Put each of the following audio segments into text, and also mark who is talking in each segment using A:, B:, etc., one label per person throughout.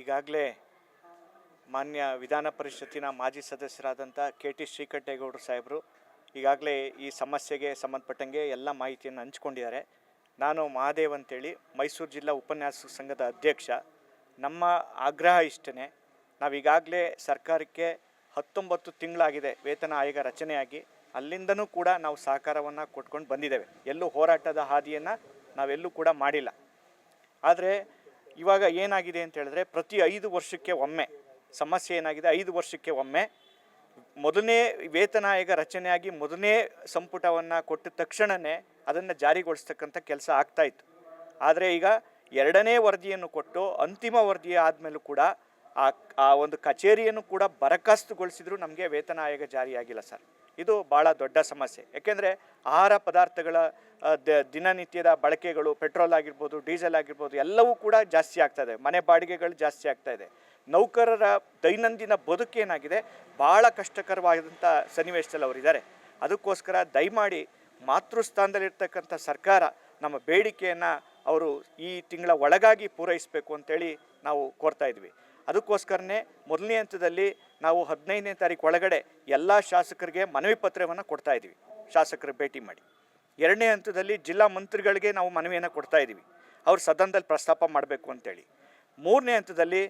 A: ಈಗಾಗಲೇ ಮಾನ್ಯ ವಿಧಾನ ಪರಿಷತ್ತಿನ ಮಾಜಿ ಸದಸ್ಯರಾದಂಥ ಕೆ ಟಿ ಶ್ರೀಕಂಠೇಗೌಡರು ಸಾಹೇಬರು ಈಗಾಗಲೇ ಈ ಸಮಸ್ಯೆಗೆ ಸಂಬಂಧಪಟ್ಟಂಗೆ ಎಲ್ಲ ಮಾಹಿತಿಯನ್ನು ಹಂಚ್ಕೊಂಡಿದ್ದಾರೆ. ನಾನು ಮಹಾದೇವ್ ಅಂತೇಳಿ ಮೈಸೂರು ಜಿಲ್ಲಾ ಉಪನ್ಯಾಸ ಸಂಘದ ಅಧ್ಯಕ್ಷ. ನಮ್ಮ ಆಗ್ರಹ ಇಷ್ಟೇ ನಾವೀಗಾಗಲೇ ಸರ್ಕಾರಕ್ಕೆ ಹತ್ತೊಂಬತ್ತು ತಿಂಗಳಾಗಿದೆ ವೇತನ ಆಯೋಗ ರಚನೆಯಾಗಿ. ಅಲ್ಲಿಂದನೂ ಕೂಡ ನಾವು ಸಹಕಾರವನ್ನು ಕೊಟ್ಕೊಂಡು ಬಂದಿದ್ದೇವೆ. ಎಲ್ಲೂ ಹೋರಾಟದ ಹಾದಿಯನ್ನು ನಾವೆಲ್ಲೂ ಕೂಡ ಮಾಡಿಲ್ಲ. ಆದರೆ ಇವಾಗ ಏನಾಗಿದೆ ಅಂತ ಹೇಳಿದ್ರೆ ಪ್ರತಿ ಐದು ವರ್ಷಕ್ಕೆ ಒಮ್ಮೆ, ಸಮಸ್ಯೆ ಏನಾಗಿದೆ? ಐದು ವರ್ಷಕ್ಕೆ ಒಮ್ಮೆ ಮೊದಲನೇ ವೇತನ ಆಯೋಗ ರಚನೆಯಾಗಿ ಮೊದಲನೇ ಸಂಪುಟವನ್ನು ಕೊಟ್ಟ ತಕ್ಷಣವೇ ಅದನ್ನು ಜಾರಿಗೊಳಿಸ್ತಕ್ಕಂಥ ಕೆಲಸ ಆಗ್ತಾ ಇತ್ತು. ಆದರೆ ಈಗ ಎರಡನೇ ವರದಿಯನ್ನು ಕೊಟ್ಟು ಅಂತಿಮ ವರದಿ ಆದಮೇಲೂ ಕೂಡ ಆ ಆ ಒಂದು ಕಚೇರಿಯನ್ನು ಕೂಡ ಬರಖಾಸ್ತುಗೊಳಿಸಿದ್ರು ನಮಗೆ ವೇತನ ಆಯೋಗ ಜಾರಿಯಾಗಿಲ್ಲ ಸರ್. ಇದು ಭಾಳ ದೊಡ್ಡ ಸಮಸ್ಯೆ. ಯಾಕೆಂದರೆ ಆಹಾರ ಪದಾರ್ಥಗಳ ದಿನನಿತ್ಯದ ಬಳಕೆಗಳು, ಪೆಟ್ರೋಲ್ ಆಗಿರ್ಬೋದು, ಡೀಸೆಲ್ ಆಗಿರ್ಬೋದು, ಎಲ್ಲವೂ ಕೂಡ ಜಾಸ್ತಿ ಆಗ್ತಾ ಇದೆ. ಮನೆ ಬಾಡಿಗೆಗಳು ಜಾಸ್ತಿ ಆಗ್ತಾ ಇದೆ. ನೌಕರರ ದೈನಂದಿನ ಬದುಕೇನಾಗಿದೆ ಭಾಳ ಕಷ್ಟಕರವಾದಂಥ ಸನ್ನಿವೇಶದಲ್ಲಿ ಅವರಿದ್ದಾರೆ. ಅದಕ್ಕೋಸ್ಕರ ದಯಮಾಡಿ ಮಾತೃಸ್ಥಾನದಲ್ಲಿರ್ತಕ್ಕಂಥ ಸರ್ಕಾರ ನಮ್ಮ ಬೇಡಿಕೆಯನ್ನು ಅವರು ಈ ತಿಂಗಳ ಒಳಗಾಗಿ ಪೂರೈಸಬೇಕು ಅಂತೇಳಿ ನಾವು ಕೋರ್ತಾ ಇದ್ವಿ. ಅದಕ್ಕೋಸ್ಕರನೇ ಮೊದಲನೇ ಹಂತದಲ್ಲಿ ನಾವು ಹದಿನೈದನೇ ತಾರೀಕು ಒಳಗಡೆ ಎಲ್ಲ ಶಾಸಕರಿಗೆ ಮನವಿ ಪತ್ರವನ್ನು ಕೊಡ್ತಾ ಇದ್ದೀವಿ ಶಾಸಕರು ಭೇಟಿ ಮಾಡಿ. ಎರಡನೇ ಹಂತದಲ್ಲಿ ಜಿಲ್ಲಾ ಮಂತ್ರಿಗಳಿಗೆ ನಾವು ಮನವಿಯನ್ನು ಕೊಡ್ತಾ ಇದ್ದೀವಿ ಅವ್ರು ಸದನದಲ್ಲಿ ಪ್ರಸ್ತಾಪ ಮಾಡಬೇಕು ಅಂತೇಳಿ. ಮೂರನೇ ಹಂತದಲ್ಲಿ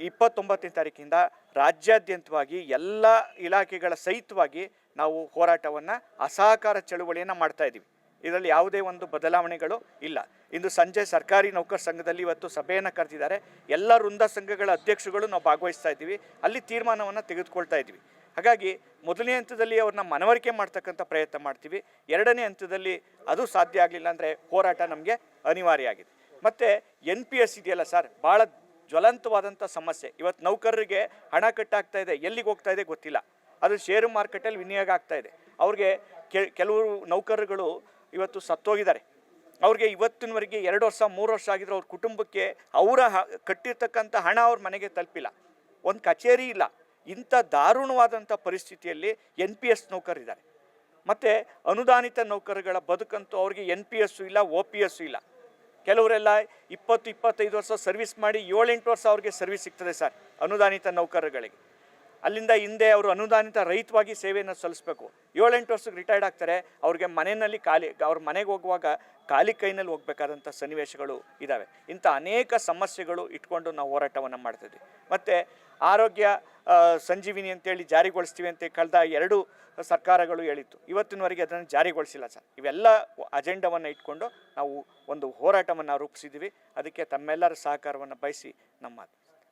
A: ಇಪ್ಪತ್ತೊಂಬತ್ತನೇ ತಾರೀಕಿಂದ ರಾಜ್ಯಾದ್ಯಂತವಾಗಿ ಎಲ್ಲ ಇಲಾಖೆಗಳ ಸಹಿತವಾಗಿ ನಾವು ಹೋರಾಟವನ್ನು ಅಸಹಕಾರ ಚಳುವಳಿಯನ್ನು ಮಾಡ್ತಾ ಇದ್ದೀವಿ ಇದರಲ್ಲಿ ಯಾವುದೇ ಒಂದು ಬದಲಾವಣೆಗಳು ಇಲ್ಲ. ಇಂದು ಸಂಜೆ ಸರ್ಕಾರಿ ನೌಕರ ಸಂಘದಲ್ಲಿ ಇವತ್ತು ಸಭೆಯನ್ನು ಕರೆದಿದ್ದಾರೆ. ಎಲ್ಲ ವೃಂದ ಸಂಘಗಳ ಅಧ್ಯಕ್ಷಗಳು ನಾವು ಭಾಗವಹಿಸ್ತಾ ಇದ್ದೀವಿ. ಅಲ್ಲಿ ತೀರ್ಮಾನವನ್ನು ತೆಗೆದುಕೊಳ್ತಾ ಇದ್ದೀವಿ. ಹಾಗಾಗಿ ಮೊದಲನೇ ಹಂತದಲ್ಲಿ ಅವ್ರನ್ನ ಮನವರಿಕೆ ಮಾಡ್ತಕ್ಕಂಥ ಪ್ರಯತ್ನ ಮಾಡ್ತೀವಿ. ಎರಡನೇ ಹಂತದಲ್ಲಿ ಅದು ಸಾಧ್ಯ ಆಗಲಿಲ್ಲ ಅಂದರೆ ಹೋರಾಟ ನಮಗೆ ಅನಿವಾರ್ಯ ಆಗಿದೆ. ಮತ್ತು ಎನ್ ಪಿ ಎಸ್ ಇದೆಯಲ್ಲ ಸರ್ ಭಾಳ ಜ್ವಲಂತವಾದಂಥ ಸಮಸ್ಯೆ. ಇವತ್ತು ನೌಕರರಿಗೆ ಹಣ ಕಟ್ಟಾಗ್ತಾ ಇದೆ. ಎಲ್ಲಿಗೆ ಹೋಗ್ತಾ ಇದೆ ಗೊತ್ತಿಲ್ಲ. ಅದು ಷೇರು ಮಾರ್ಕೆಟಲ್ಲಿ ವಿನಿಯೋಗ ಆಗ್ತಾ ಇದೆ. ಅವ್ರಿಗೆ ಕೆಲವರು ನೌಕರರುಗಳು ಇವತ್ತು ಸತ್ತೋಗಿದ್ದಾರೆ. ಅವ್ರಿಗೆ ಇವತ್ತಿನವರೆಗೆ ಎರಡು ವರ್ಷ, ಮೂರು ವರ್ಷ ಆಗಿದ್ರೆ ಅವ್ರ ಕುಟುಂಬಕ್ಕೆ ಅವರ ಕಟ್ಟಿರ್ತಕ್ಕಂಥ ಹಣ ಅವ್ರ ಮನೆಗೆ ತಲುಪಿಲ್ಲ. ಒಂದು ಕಚೇರಿ ಇಲ್ಲ. ಇಂಥ ದಾರುಣವಾದಂಥ ಪರಿಸ್ಥಿತಿಯಲ್ಲಿ ಎನ್ ಪಿ ಎಸ್ ನೌಕರಿದ್ದಾರೆ ಮತ್ತು ಅನುದಾನಿತ ನೌಕರಗಳ ಬದುಕಂತೂ ಅವ್ರಿಗೆ ಎನ್ ಪಿ ಎಸ್ಸು ಇಲ್ಲ ಒ ಪಿ ಎಸ್ಸು ಇಲ್ಲ. ಕೆಲವರೆಲ್ಲ ಇಪ್ಪತ್ತು, ಇಪ್ಪತ್ತೈದು ವರ್ಷ ಸರ್ವಿಸ್ ಮಾಡಿ ಏಳೆಂಟು ವರ್ಷ ಅವ್ರಿಗೆ ಸರ್ವಿಸ್ ಸಿಗ್ತದೆ ಸರ್ ಅನುದಾನಿತ ನೌಕರರುಗಳಿಗೆ. ಅಲ್ಲಿಂದ ಹಿಂದೆ ಅವರು ಅನುದಾನಿತ ರೈತವಾಗಿ ಸೇವೆಯನ್ನು ಸಲ್ಲಿಸಬೇಕು. ಏಳೆಂಟು ವರ್ಷಕ್ಕೆ ರಿಟೈರ್ಡ್ ಆಗ್ತಾರೆ. ಅವ್ರಿಗೆ ಮನೆಯಲ್ಲಿ ಖಾಲಿ, ಅವ್ರ ಮನೆಗೆ ಹೋಗುವಾಗ ಖಾಲಿ ಕೈನಲ್ಲಿ ಹೋಗ್ಬೇಕಾದಂಥ ಸನ್ನಿವೇಶಗಳು ಇದ್ದಾವೆ ಇಂಥ ಅನೇಕ ಸಮಸ್ಯೆಗಳು ಇಟ್ಕೊಂಡು ನಾವು ಹೋರಾಟವನ್ನು ಮಾಡ್ತಿದ್ವಿ. ಮತ್ತು ಆರೋಗ್ಯ ಸಂಜೀವಿನಿ ಅಂತೇಳಿ ಜಾರಿಗೊಳಿಸ್ತೀವಿ ಅಂತ ಕಳೆದ ಎರಡು ಸರ್ಕಾರಗಳು ಹೇಳಿತ್ತು. ಇವತ್ತಿನವರೆಗೆ ಅದನ್ನು ಜಾರಿಗೊಳಿಸಿಲ್ಲ ಸರ್. ಇವೆಲ್ಲ ಅಜೆಂಡವನ್ನು ಇಟ್ಕೊಂಡು ನಾವು ಒಂದು ಹೋರಾಟವನ್ನು ರೂಪಿಸಿದ್ದೀವಿ. ಅದಕ್ಕೆ ತಮ್ಮೆಲ್ಲರ ಸಹಕಾರವನ್ನು ಬಯಸಿ ನಮ್ಮ